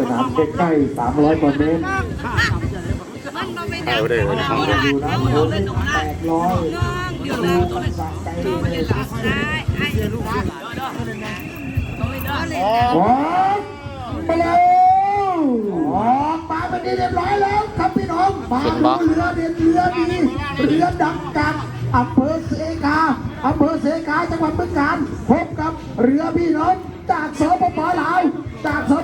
สนามใกล้ๆ300กว่าเมตรมันมาเป็นเอาเลยทำกันอยู่นะคนแปดร้อยเดี๋ยวดูแล้วกันสะใจเลยได้ไอ้ลูกนะออกไปแล้วออกมาเป็นที่เรียบร้อยแล้วครับพี่น้องมาดูเรือเด่นเรือดีเรือดังจากอำเภอเสกาอำเภอเสกาจังหวัดบึงกาฬพบกับเรือพี่น้องจากสปปลาวจากส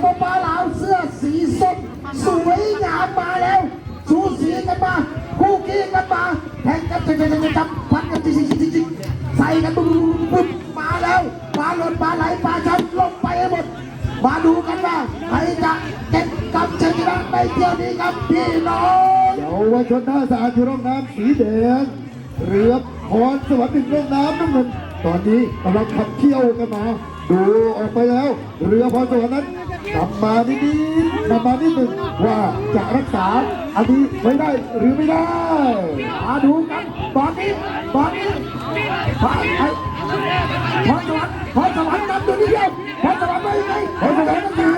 ปปลาวเสื้อสี สวยงามมาแล้วสูสีกันมาคู่กี้กันมาแข่งกันจะจะจะจับพันกันจริงจริงจริงใส่กันปุ๊บปุ๊บมาแล้วปลาหล่นปลาไหลปลาชันลงไปหมดมาดูกันว่าใครจะเก็บกับชนะในเที่ยวนี้ครับพี่น้องเยาวชนท่าสะอาดอยู่ร่องน้ำสีแดงเรือพรสวรรค์หนึ่งร่องน้ำน้ำเงิน ตอนนี้กำลังขับเที่ยวกันมา ดูออกไปแล้ว เรือพรสวรรค์นั้นกลับมานิดๆกลับมานิดหนึ่งว่าจะรักษาอันนี้ไว้ได้หรือไม่ได้มาดูกันตอนนี้ตอนนี้ไปไปพรสวรรค์พรสวรรค์นำอยู่นิดเดียวพรสวรรค์ไปยังไงพรสวรรค์ต้องหนี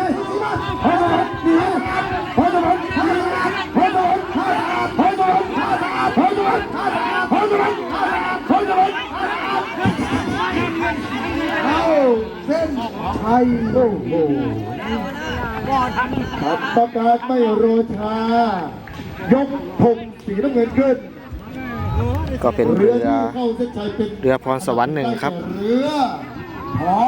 พรสวรรค์หนีพรสวรรค์ท่าสะอาดพรสวรรค์ท่าสะอาดพรสวรรค์ท่าสะอาดพรสวรรค์ท่าสะอาดพรสวรรค์ท่าสะอสวรรค์ท่าสะอาดเอ เส้นชัยโอ้โหขับประกาศไม่โรชา ยกธงสีน้ำเงินขึ้น ก็เป็นเรืเรืออที่เข้าเส้นชัยเป็นเรือพรสวรรค์หนึ่งครับ เรือพรสวรรค์หนึ่ง